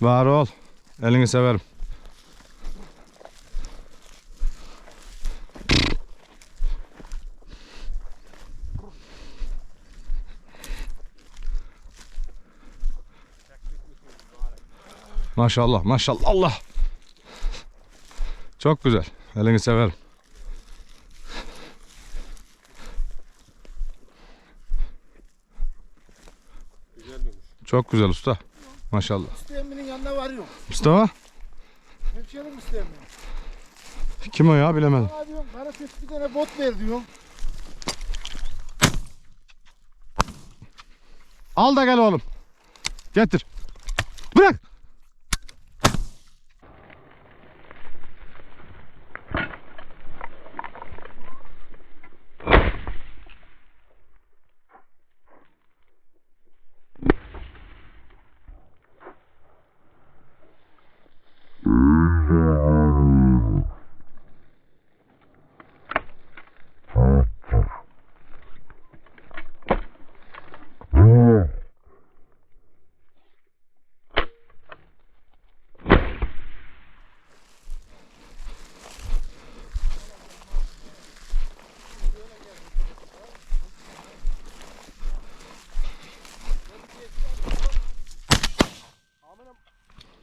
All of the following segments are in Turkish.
Var ol. Elini severim. Maşallah maşallah Allah. Çok güzel. Elini severim. Güzel. Çok güzel usta. Maşallah. İsteyeminin yanına varıyorum. Mustafa Hemşerim isteyemin. kim o ya bilemedim. Bana diyorum bana tek bir tane bot ver diyorum. Al da gel oğlum. Getir. Bırak.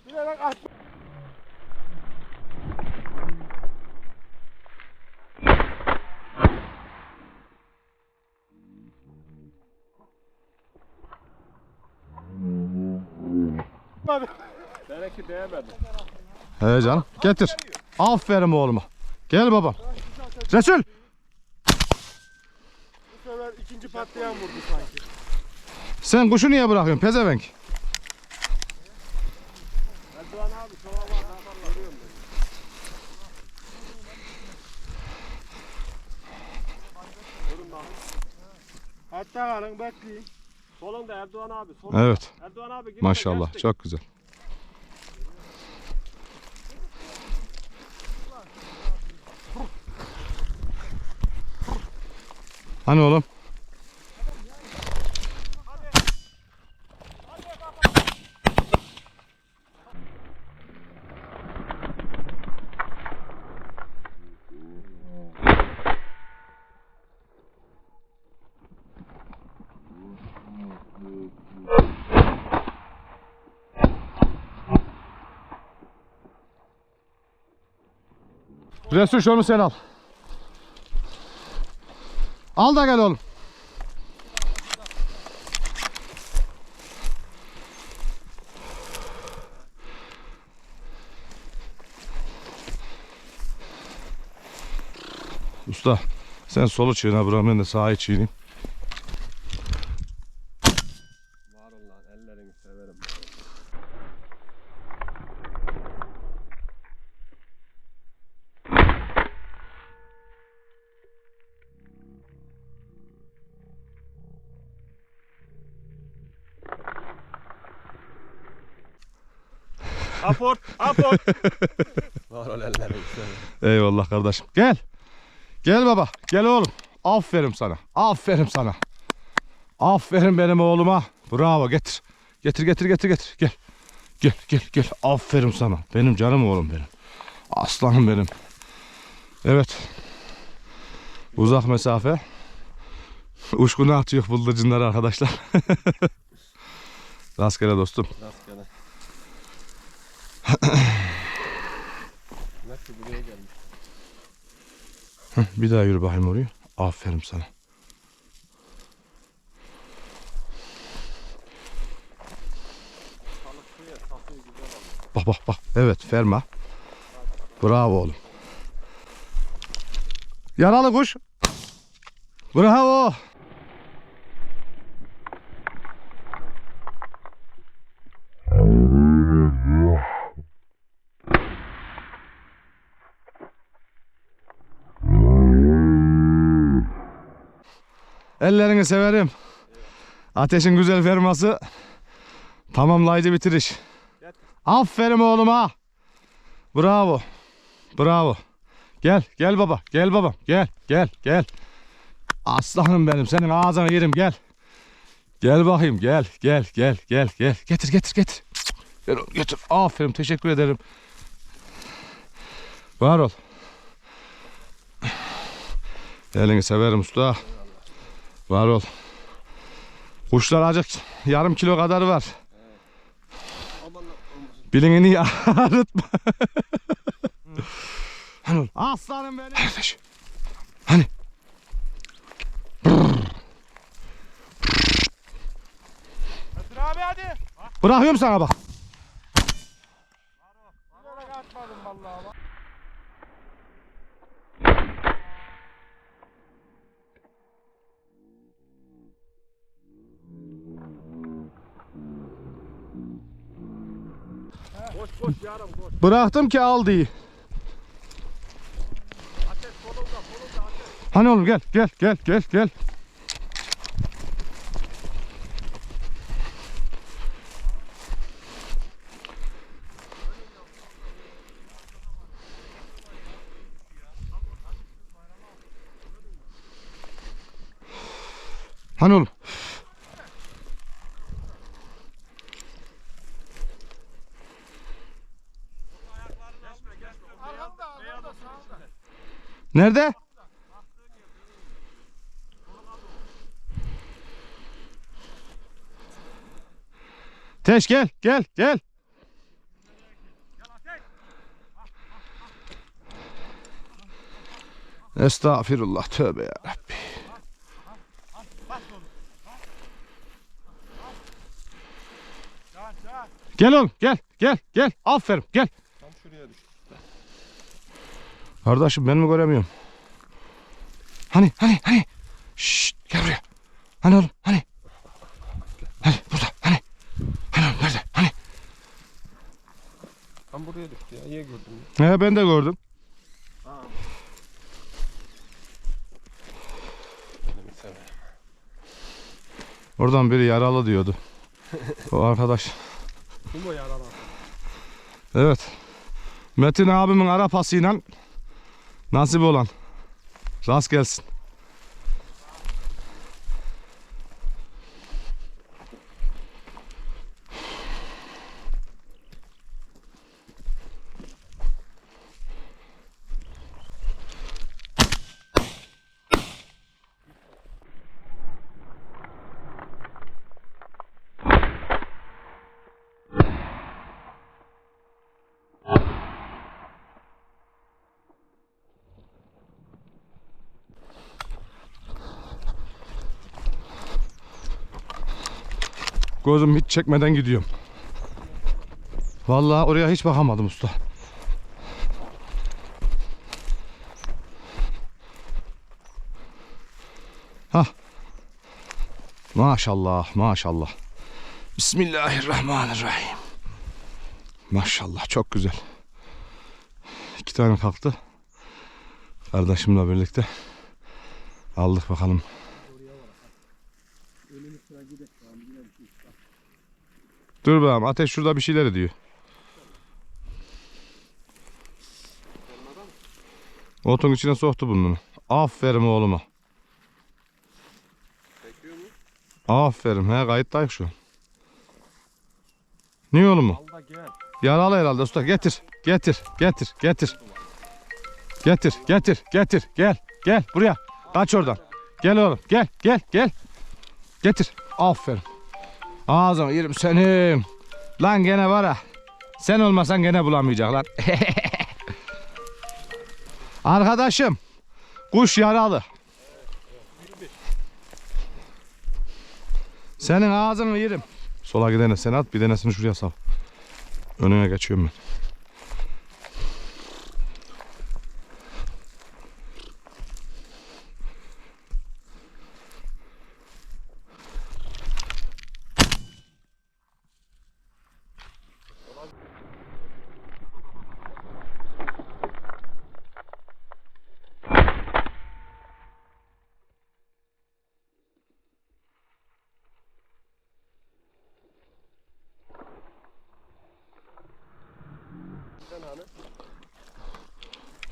Bilerek at. Belki değmedi. He canım. Getir. Aferin oğluma. Gel babam. Resul. Bu sefer ikinci patlayan vurdu sanki. Sen kuşu niye bırakıyorsun pezevenk? Erdoğan abi şova var. Görüyorum ben. Durun bakın. Hatta kalın bekleyin. Solunda Erdoğan abi. Solunda. Evet. Erdoğan abi Maşallah. geçtik. Çok güzel. Hani oğlum? Resul şunu sen al. Al da gel oğlum. Usta sen solu çiğne bırak ben de sağı çiğneyim. Var ol lan ellerini severim. Aport, aport. Eyvallah kardeşim. Gel. Gel baba. Gel oğlum. Aferin sana. Aferin sana. Aferin benim oğluma. Bravo getir. Getir getir getir getir. Gel. Gel gel gel. Aferin sana. Benim canım oğlum benim. Aslanım benim. Evet. Uzak mesafe. Uçkunu atıyor bıldırcınlar arkadaşlar. Rastgele dostum. Rastgele. Nasıl buraya gelmiş? Bir daha yürü bakayım oraya. Aferin sana. Bak bak bak. Evet ferma. Bravo oğlum. Yaralı kuş. Bravo. Ellerini severim. Ateşin güzel ferması tamamlayıcı bitiriş. Aferin oğluma. Bravo. Bravo. Gel, gel baba. Gel babam. Gel, gel, gel. Aslanım benim. Senin ağzına yerim gel. Gel bakayım. Gel, gel, gel, gel, gel. Getir, getir, getir. Gel götür. Aferin teşekkür ederim. Var ol. Elini severim usta. Var ol. Kuşlar acık yarım kilo kadar var. Olmasın. Bilingini ağrıtma. hani? Aslanım benim. Kardeş. Hani? Kadir abi hadi. Bırakıyorum sana bak. Bilerek atmadım vallahi. Bıraktım ki al diye. Hani oğlum gel gel gel gel gel. Hani oğlum? Nerede? Teş gel gel gel. Estağfirullah tövbe ya Rabbi. Gel oğlum gel gel gel aferin gel. Kardeşim ben mi göremiyorum? Hani hani hani. Şşt gel buraya. Hani oğlum hani. Hani burada hani. Hani oğlum nerede hani. Tam buraya düştü ya. Niye gördün? He ben de gördüm. Oradan biri yaralı diyordu. O arkadaş. Kim o yaralan? Evet. Metin abimin arapasıyla nasip olan. Rast gelsin. Gözüm hiç çekmeden gidiyorum. Vallahi oraya hiç bakamadım usta. Ha. Maşallah, maşallah. Bismillahirrahmanirrahim. Maşallah çok güzel. İki tane kalktı. Kardeşimle birlikte aldık bakalım. Dur bakalım ateş şurada bir şeyler diyor. Otun içine soktu bunu. Aferin oğluma. Çekiyor mu? Aferin he kayıttayız şu an. Niye oğlum. Yaralı herhalde usta getir. Getir getir getir. Getir getir getir gel gel buraya. Kaç oradan. Gel oğlum gel gel gel. Getir. Aferin. Ağzına yerim senin. Lan gene var ha. Sen olmasan gene bulamayacak lan. Arkadaşım. Kuş yaralı. Senin ağzını yerim. Sola gidene sen at bir denesini şuraya sal. Önüne geçiyorum ben.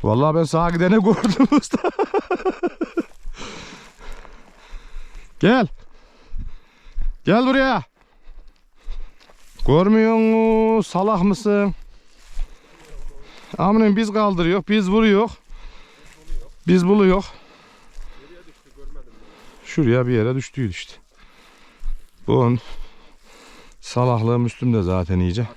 Vallahi ben sağa gidene gördüm usta. Gel. Gel buraya. Görmüyor musun? Salak mısın? Amının biz kaldırıyor, biz vuruyor. Biz buluyor. Şuraya bir yere düştü işte. Bunun salaklığı Müslüm de zaten iyice.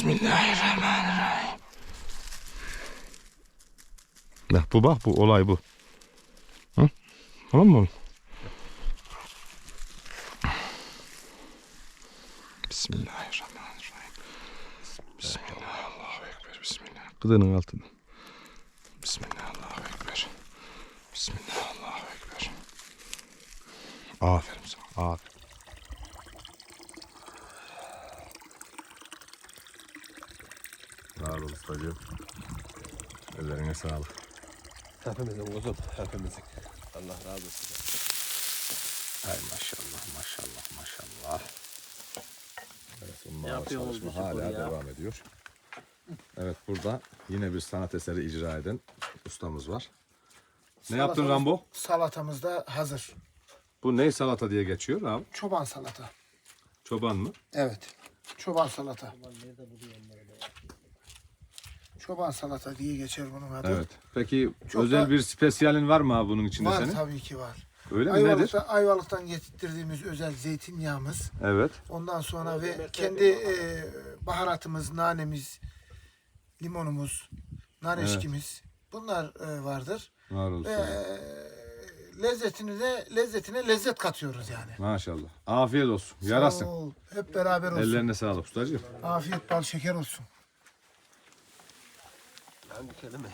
Bismillahirrahmanirrahim. Bak bu bak bu olay bu. Hı? Tamam mı? Bismillahirrahmanirrahim. Bismillah Allahu Ekber. Bismillah. Kıdının altından. Bismillah Allahu Ekber. Bismillah Allahu Ekber. Aferin sana. Aferin. Sağ ol ustacığım. Ellerine sağlık. Hepimizin kuzum. Hepimizin. Allah razı olsun. Ay maşallah maşallah maşallah. Evet, Yapıyoruz çalışma hala ya. devam ediyor. Evet burada yine bir sanat eseri icra eden ustamız var. Ne yaptın Rambo? Salatamız da hazır. Bu ne salata diye geçiyor abi? Çoban salata. Çoban mı? Evet. Çoban salata. Çoban salata diye geçer bunun adı. Evet. Peki Çok özel da- bir spesiyalin var mı abi bunun içinde Var senin? tabii ki var. Öyle mi nedir? Ayvalık'ta, Ayvalık'tan getirdiğimiz özel zeytinyağımız. Evet. Ondan sonra ve kendi e, baharatımız, nanemiz, limonumuz, nar Evet. eşkimiz. Bunlar e, vardır. Var olsun. Ve e, lezzetini de lezzetine lezzet katıyoruz yani. Maşallah. Afiyet olsun. Yarasın. Sağ ol. Hep beraber olsun. Ellerine sağlık ustacığım. Afiyet bal şeker olsun. Bir kelime.